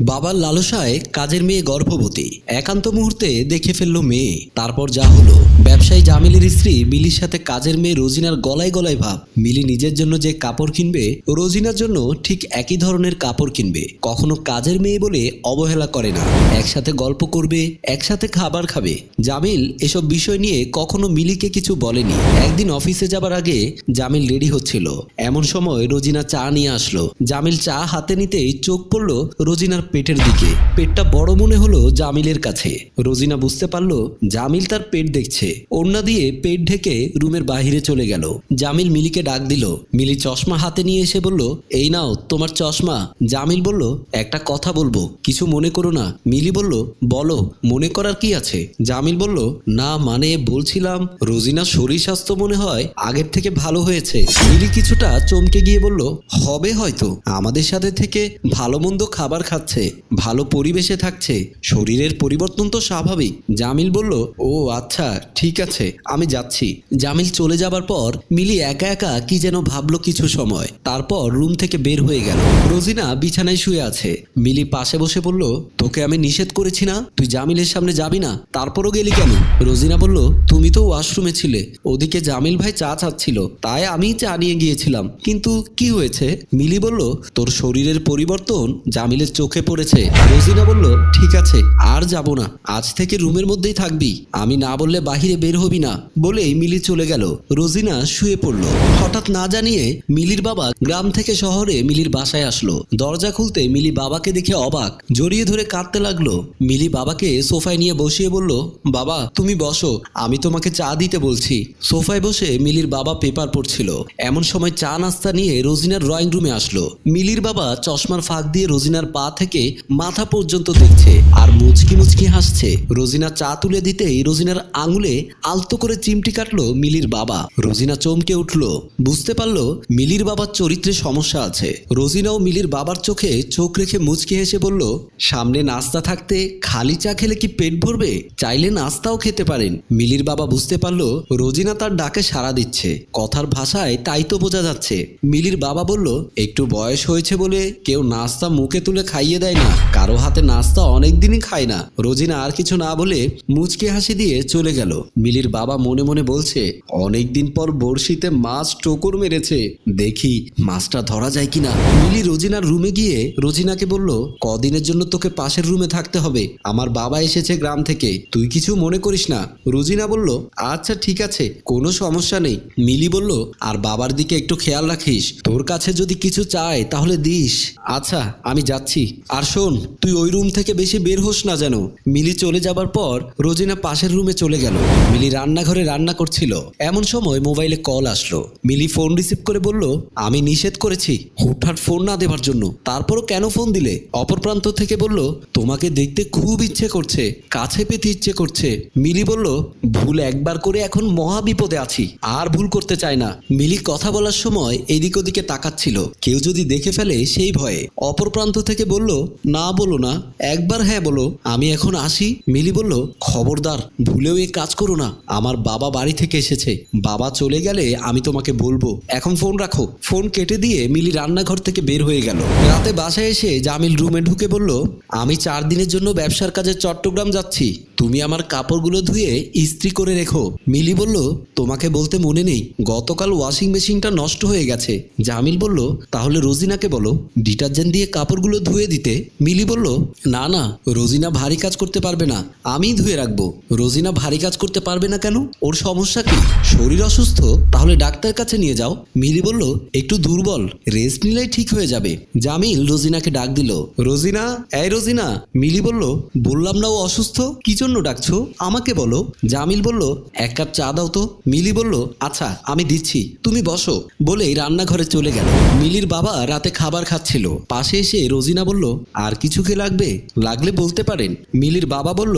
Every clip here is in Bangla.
বাবার লালসায় কাজের মেয়ে গর্ভবতী। একান্ত মুহূর্তে দেখে ফেলল মেয়ে। তারপর যা হলো, ব্যবসায়ী জামিলের স্ত্রী মিলির সাথে কাজের মেয়ে রোজিনার গলায় গলায় ভাব। মিলি নিজের জন্য যে কাপড় কিনবে, রোজিনার জন্য ঠিক একই ধরনের কাপড় কিনবে। কখনো কাজের মেয়ে বলে অবহেলা করে না। একসাথে গল্প করবে, একসাথে খাবার খাবে। জামিল এসব বিষয় নিয়ে কখনো মিলিকে কিছু বলেনি। একদিন অফিসে যাবার আগে জামিল রেডি হচ্ছিল। এমন সময় রোজিনা চা নিয়ে আসলো। জামিল চা হাতে নিতেই চোখ পড়ল রোজিনার পেটের দিকে। পেটটা বড় মনে হলো জামিলের কাছে। রোজিনা বুঝতে পারল, জামিল তার পেট দেখছে। ওড়না দিয়ে পেট ঢেকে রুমের বাহিরে চলে গেল। জামিল মিলিকে ডাক দিল। মিলি চশমা হাতে নিয়ে এসে বলল, এই নাও, তোমার চশমা। জামিল বলল, একটা কথা বলব, কিছু মনে করো না। মিলি বলল, বলো, মনে করার কি আছে? জামিল বলল, না মানে বলছিলাম, রোজিনা শরীর স্বাস্থ্য মনে হয় আগের থেকে ভালো হয়েছে। মিলি কিছুটা চমকে গিয়ে বলল, হবে হয়তো। আমাদের সাথে থেকে ভালো মন্দ খাবার খাচ্ছে। ভালো পরিবেশে থাকছে, শরীরের পরিবর্তন তো স্বাভাবিক। জামিল বলল, ও আচ্ছা ঠিক আছে, আমি যাচ্ছি। জামিল চলে যাবার পর মিলি একা একা কি যেন ভাবলো কিছু সময়। তারপর রুম থেকে বের হয়ে গেল। রোজিনা বিছানায় শুয়ে আছে। মিলি পাশে বসে বলল, তোকে আমি নিষেধ করেছি না? তুই জামিলের সামনে যাবি না? তারপরও গেলি কেন? রোজিনা বলল, তুমি তো ওয়াশরুমে ছিলে। ওদিকে জামিল ভাই চা চাচ্ছিল, তাই আমি চা নিয়ে গিয়েছিলাম। কিন্তু কি হয়েছে? মিলি বলল, তোর শরীরের পরিবর্তন জামিলের চোখে পড়েছে। রোজিনা বলল, ঠিক আছে, আর যাব না। আজ থেকে রুমের মধ্যেই থাকবি। আমি না বললে বাহিরে বের হবি না। বলেই মিলি চলে গেল। রোজিনা শুয়ে পড়ল। হঠাৎ না জানিয়ে মিলির বাবা গ্রাম থেকে শহরে মিলির বাসায় আসলো। দরজা খুলতে মিলি বাবাকে দেখে অবাক। জড়িয়ে ধরে কাঁদতে লাগল। মিলি বাবাকে সোফায় নিয়ে বসিয়ে বলল, বাবা, তুমি বসো। আমি তোমাকে চা দিতে বলছি। সোফায় বসে মিলির বাবা পেপার পড়ছিল। এমন সময় চা নাস্তা নিয়ে রোজিনার ড্রয়িং রুমে আসলো। মিলির বাবা চশমার ফাঁক দিয়ে রোজিনার পা থেকে মাথা পর্যন্ত দেখছে আর মুচকি মুচকি হাসছে। রোজিনা চা তুলে দিতেই রোজিনার আঙুলে আলতো করে চিমটি কাটলো মিলির বাবা। রোজিনা চমকে উঠল। বুঝতে পারল মিলির বাবার চরিত্রে সমস্যা আছে। রোজিনাও মিলির বাবার চোখে চোখ রেখে মুচকি হেসে বলল, সামনে নাস্তা থাকতে খালি চা খেলে কি পেট ভরবে? চাইলে নাস্তাও খেতে পারেন। মিলির বাবা বুঝতে পারল রোজিনা তার ডাকে সাড়া দিচ্ছে। কথার ভাষায় তাই তো বোঝা যাচ্ছে। মিলির বাবা বলল, একটু বয়স হয়েছে বলে কেউ নাস্তা মুখে তুলে খাইয়ে দেয় না কারও হাতে নাস্তা অনেক দিনই খায় না। রোজিনা আর কিছু না বলে মুচকি হাসি দিয়ে চলে গেল। মিলির বাবা মনে মনে বলছে অনেক দিন পর বড়শিতে মাছ টোকর মেরেছে। দেখি মাছটা ধরা যায় কিনা? মিলি রোজিনার রুমে গিয়ে রোজিনাকে বলল, কদিনের জন্য তোকে পাশের রুমে থাকতে হবে। আমার বাবা এসেছে গ্রাম থেকে। তুই কিছু মনে করিস না। রোজিনা বলল আচ্ছা ঠিক আছে। কোনো সমস্যা নেই। মিলি বলল, আর বাবার দিকে একটু খেয়াল রাখিস। তোর কাছে যদি কিছু চায় তাহলে দিস। আচ্ছা আমি যাচ্ছি। আর শোন, তুই ওই রুম থেকে বেশি বের হোস না যেন। মিলি চলে যাবার পর রোজিনা পাশের রুমে চলে গেল। মিলি রান্নাঘরে রান্না করছিল। এমন সময় মোবাইলে কল আসলো। মিলি ফোন রিসিভ করে বলল, আমি নিষেধ করেছি হুটহাট ফোন না দেবার জন্য। তারপরও কেন ফোন দিলে? অপর প্রান্ত থেকে বলল, তোমাকে দেখতে খুব ইচ্ছে করছে, কাছে পেতে ইচ্ছে করছে। মিলি বলল, ভুল একবার করে এখন মহা বিপদে আছি, আর ভুল করতে চায় না। মিলি কথা বলার সময় এদিক ওদিকে তাকাচ্ছিল। কেউ যদি দেখে ফেলে সেই ভয়ে। অপর প্রান্ত থেকে বলল না বলো না, একবার হ্যাঁ বলো। আমি এখন আসি। মিলি বলল, খবরদার, ভুলেও এই কাজ করো না। আমার বাবা বাড়ি থেকে এসেছে। বাবা চলে গেলে আমি তোমাকে বলব। এখন ফোন রাখো। ফোন কেটে দিয়ে মিলি রান্নাঘর থেকে বের হয়ে গেল। রাতে বাসায় এসে জামিল রুমে ঢুকে বলল, আমি চার দিনের জন্য ব্যবসার কাজে চট্টগ্রাম যাচ্ছি। তুমি আমার কাপড়গুলো ধুয়ে ইস্ত্রি করে রেখো। মিলি বলল, তোমাকে বলতে মনে নেই, গতকাল ওয়াশিং মেশিনটা নষ্ট হয়ে গেছে। জামিল বলল, তাহলে রোজিনাকে বলো, ডিটারজেন্ট দিয়ে কাপড়গুলো ধুয়ে দিতে। মিলি বলল, না না, রোজিনা ভারী কাজ করতে পারবে না আমি ধুয়ে রাখব। রোজিনা ভারী কাজ করতে পারবে না কেন? ওর সমস্যা কি? শরীর অসুস্থ? তাহলে ডাক্তার কাছে নিয়ে যাও। মিলি বলল, একটু দুর্বল, রেস্ট নিলেই ঠিক হয়ে যাবে। জামিল রোজিনাকে ডাক দিল, রোজিনা, এই রোজিনা। মিলি বলল, বললাম না ও অসুস্থ? কি জন্য ডাকছো? আমাকে বলো। জামিল বলল, এক কাপ চা দাও তো। মিলি বলল আচ্ছা আমি দিচ্ছি। তুমি বসো। বলেই রান্নাঘরে চলে গেল। মিলির বাবা রাতে খাবার খাচ্ছিল। পাশে এসে রোজিনা বলল, আর কিছু কি লাগবে? লাগলে বলতে পারেন। মিলির বাবা বলল,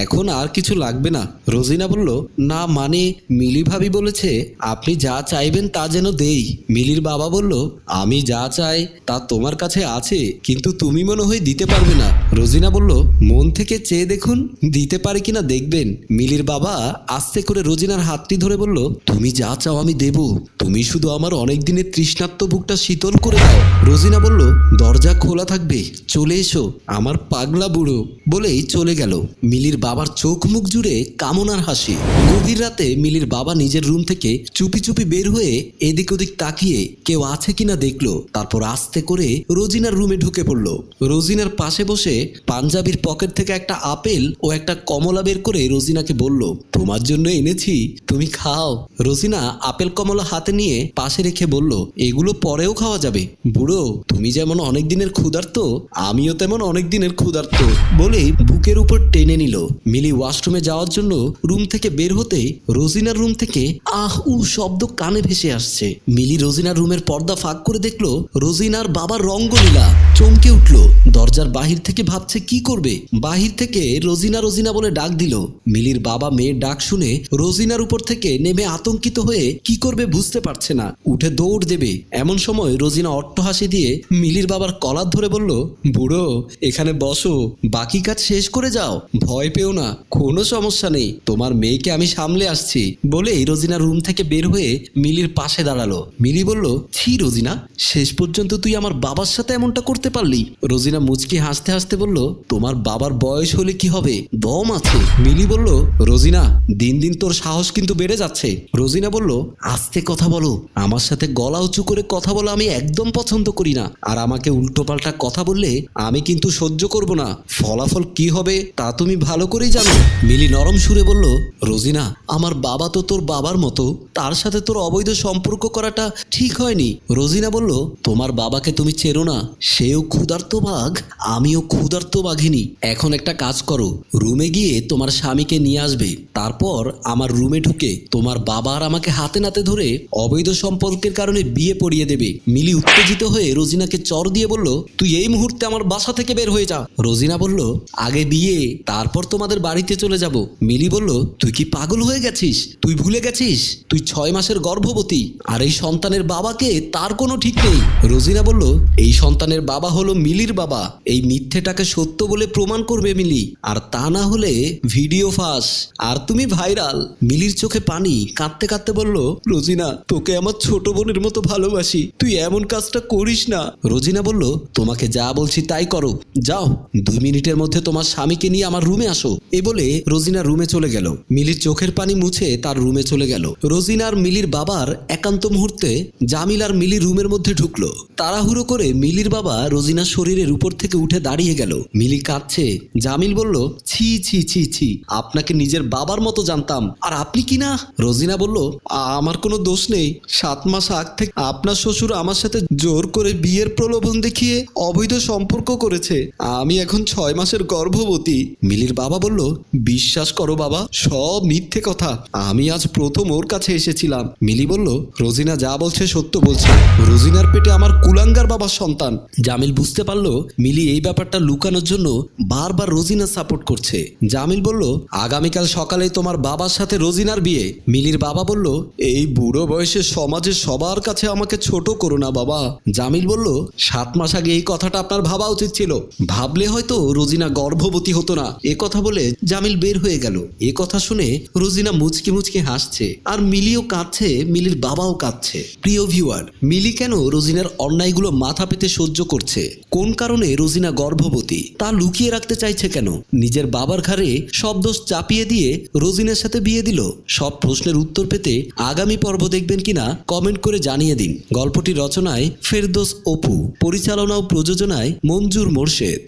এখন আর কিছু লাগবে না। রোজিনা বলল, না মানে মিলি ভাবি বলেছে, আপনি যা চাইবেন তা যেন দেই। মিলির বাবা বলল, আমি যা চাই তা তোমার কাছে আছে, কিন্তু তুমি মনে হয় দিতে পারবে না। রোজিনা বলল, মন থেকে চেয়ে দেখুন দিতে পারে কিনা দেখবেন। মিলির বাবা আস্তে করে রোজিনার হাতটি ধরে বলল, তুমি যা চাও আমি দেব। তুমি শুধু আমার অনেক দিনের তৃষ্ণাত্ম বুকটা শীতল করে দাও। রোজিনা বলল, দরজা খোলা থাকবে। চলে এসো, আমার পাগলা বুড়ো। বলেই চলে গেল। মিলির বাবার চোখ মুখ জুড়ে কামনার হাসি। গভীর রাতে মিলির বাবা নিজের রুম থেকে চুপি চুপি বের হয়ে এদিক ওদিক তাকিয়ে কেউ আছে কিনা দেখল। তারপর আস্তে করে রোজিনার রুমে ঢুকে পড়ল। রোজিনার পাশে বসে পাঞ্জাবির পকেট থেকে একটা আপেল ও একটা কমলা বের করে রোজিনাকে বলল, তোমার জন্য এনেছি, তুমি খাও। রোজিনা আপেল কমলা হাতে নিয়ে পাশে রেখে বলল, এগুলো পরেও খাওয়া যাবে। বুড়ো, তুমি যেমন অনেক দিনের ক্ষুধার্ত, আমিও তেমন অনেক দিনের ক্ষুধার্ত বলেই বুকের উপর টেনে নিল। মিলি ওয়াশরুমে যাওয়ার জন্য রুম থেকে বের হতেই রোজিনার রুম থেকে আহ, উ শব্দ কানে ভেসে আসছে। মিলি রোজিনার রুমের পর্দা ফাঁক করে দেখল, রোজিনার বাবার রঙ্গলীলা চমকে উঠল। দরজার বাহির থেকে ভাবছে, কি করবে? বাহির থেকে রোজিনা রোজিনা বলে ডাক দিল। মিলির বাবা মেয়ের ডাক শুনে রোজিনার উপর থেকে নেমে আতঙ্কিত হয়ে কি করবে বুঝতে পারছে না। উঠে দৌড় দেবে। এমন সময় রোজিনা অট্টহাসি দিয়ে মিলির বাবার কলার ধরে বলল, বুড়ো, এখানে বসো। বাকি কাজ শেষ করে যাও। ভয় পেও না। কোনো সমস্যা নেই। তোমার মেয়েকে আমি সামলে আসছি। বলেই রোজিনা রুম থেকে বের হয়ে মিলির পাশে দাঁড়াল। মিলি বলল, ছি রোজিনা, শেষ পর্যন্ত তুই আমার বাবার সাথে এমনটা করতে পারলি। রোজিনা মুচকি হাসতে হাসতে বলল, তোমার বাবার বয়স হলে কি হবে? দম আছে মিলি বলল, রোজিনা, দিন দিন তোর সাহস কিন্তু বেড়ে যাচ্ছে। রোজিনা বলল, আস্তে কথা বলো। আমার সাথে গলা উঁচু করে কথা বলা আমি একদম পছন্দ করি না। আর আমাকে উল্টোপাল্টা কথা বললে আমি কিন্তু সহ্য করব না। ফলাফল কি হবে তা তুমি ভালো করেই জানো। মিলি নরম সুরে বলল, রোজিনা, আমার বাবা তো তোর বাবার মতো। তার সাথে তোর অবৈধ সম্পর্ক করাটা ঠিক হয়নি। রোজিনা বলল, তোমার বাবাকে তুমি চেরো না। সেও ক্ষুধার্ত বাঘ, আমিও ক্ষুধার্ত বাঘিনী। এখন একটা কাজ করো। রুমে গিয়ে তোমার স্বামীকে নিয়ে আসবে। তারপর আমার রুমে ঢুকে তোমার বাবা আর আমাকে হাতে নাতে ধরে অবৈধ সম্পর্কের কারণে বিয়ে পড়িয়ে দেবে। মিলি উত্তেজিত হয়ে রোজিনাকে চর দিয়ে বলল, তুই এই মুহূর্তে আমার বাসা থেকে বের হয়ে যা। রোজিনা বলল, আগে বিয়ে, তারপর তোমাদের বাড়িতে চলে যাব। মিলি বলল, তুই কি পাগল হয়ে গেছিস? তুই ভুলে গেছিস? তুই ছয় মাসের গর্ভবতী, আর এই সন্তানের বাবাকে তার কোনো ঠিক নেই। রোজিনা বলল, এই সন্তানের বাবা হলো মিলির বাবা। এই মিথ্যেটাকে সত্য বলে প্রমাণ করবে মিলি, আর তা না ভিডিও ফাঁস। আর তুমি ভাইরাল। মিলির চোখে পানি। কাঁদতে কাঁদতে বলল, রোজিনা, তোকে আমার ছোট বোনের মতো ভালোবাসি। তুই এমন কাজটা করিস না। রোজিনা বলল, তোমাকে যা বলছি তাই করো। যাও, দুই মিনিটের মধ্যে তোমার স্বামীকে নিয়ে আমার রুমে আসো। এ বলে রোজিনা রুমে চলে গেল। মিলির চোখের পানি মুছে তার রুমে চলে গেল। রোজিনার মিলির বাবার একান্ত মুহূর্তে জামিল আর মিলি রুমের মধ্যে ঢুকলো। তাড়াহুড়ো করে মিলির বাবা রোজিনার শরীরের উপর থেকে উঠে দাঁড়িয়ে গেল। মিলি কাঁদছে। জামিল বলল, ছি ছি ছি ছি। আপনাকে নিজের বাবার মতো জানতাম। আর আপনি কি না? রোজিনা বলল আমার কোনো দোষ নেই। সাত মাস আগ থেকে আপনার শ্বশুর আমার সাথে জোর করে বিয়ের প্রলোভন দেখিয়ে অবৈধ সম্পর্ক করেছে। আমি এখন ছয় মাসের গর্ভবতী। মিলির বাবা বলল, বিশ্বাস করো বাবা, সব মিথ্যে কথা। আমি আজ প্রথম ওর কাছে এসেছিলাম। মিলি বলল, রোজিনা যা বলছে সত্য বলছে। রোজিনার পেটে আমার কুলাঙ্গার বাবার সন্তান। জামিল বুঝতে পারল, মিলি এই ব্যাপারটা লুকানোর জন্য বারবার রোজিনা সাপোর্ট করছে। জামিল বলল, আগামীকাল সকালে তোমার বাবার সাথে রোজিনার বিয়ে। মিলির বাবা বলল, এই বুড়ো বয়সে সমাজে সবার কাছে আমাকে ছোট করো না বাবা। জামিল বলল, সাত মাস আগে এই কথাটা আপনার ভাবা উচিত ছিল। ভাবলে হয়তো রোজিনা গর্ভবতী হতো না। এ কথা বলে জামিল বের হয়ে গেল। এ কথা শুনে রোজিনা মুচকি মুচকি হাসছে আর মিলিও কাঁদছে, মিলির বাবাও কাঁদছে। প্রিয় ভিউয়ার, মিলি কেন রোজিনার অন্যায়গুলো মাথা পেতে সহ্য করছে? কোন কারণে রোজিনা গর্ভবতী? তা লুকিয়ে রাখতে চাইছে কেন? নিজের বাবার ঘাড়ে সব দোষ চাপিয়ে দিয়ে রোজিনের সাথে বিয়ে দিল। সব প্রশ্নের উত্তর পেতে আগামী পর্ব দেখবেন কিনা কমেন্ট করে জানিয়ে দিন। গল্পটি রচনায় ফেরদোস অপু, পরিচালনা ও প্রযোজনায় মঞ্জুর মোর্শেদ।